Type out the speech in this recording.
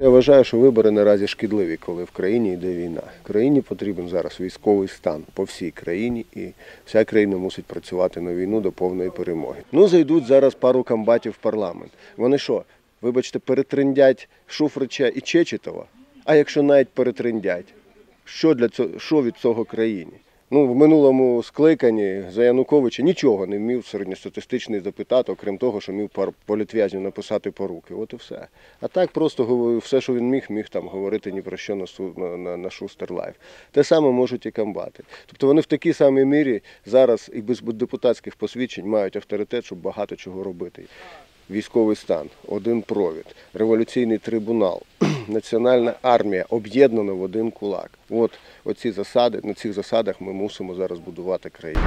Я вважаю, що вибори наразі шкідливі, коли в країні йде війна. Країні потрібен зараз військовий стан по всій країні, і вся країна мусить працювати на війну до повної перемоги. Ну, зайдуть зараз пару комбатів в парламент. Вони що, вибачте, перетриндять Шуфрича і Чечетова? А якщо навіть перетриндять, що для цього, що від цього країні? Ну, в минулому скликанні за Януковича нічого не вмів середньостатистичний депутат, окрім того, що міг політв'язню написати по руки. От і все. А так просто все, що він міг, міг там говорити ні про що на, на, на Шустер Лайф. Те саме можуть і комбати. Тобто вони в такій самій мірі зараз і без депутатських посвідчень мають авторитет, щоб багато чого робити. Військовий стан, один провід, революційний трибунал, національна армія об'єднана в один кулак. От оці засади, на цих засадах ми мусимо зараз будувати країну.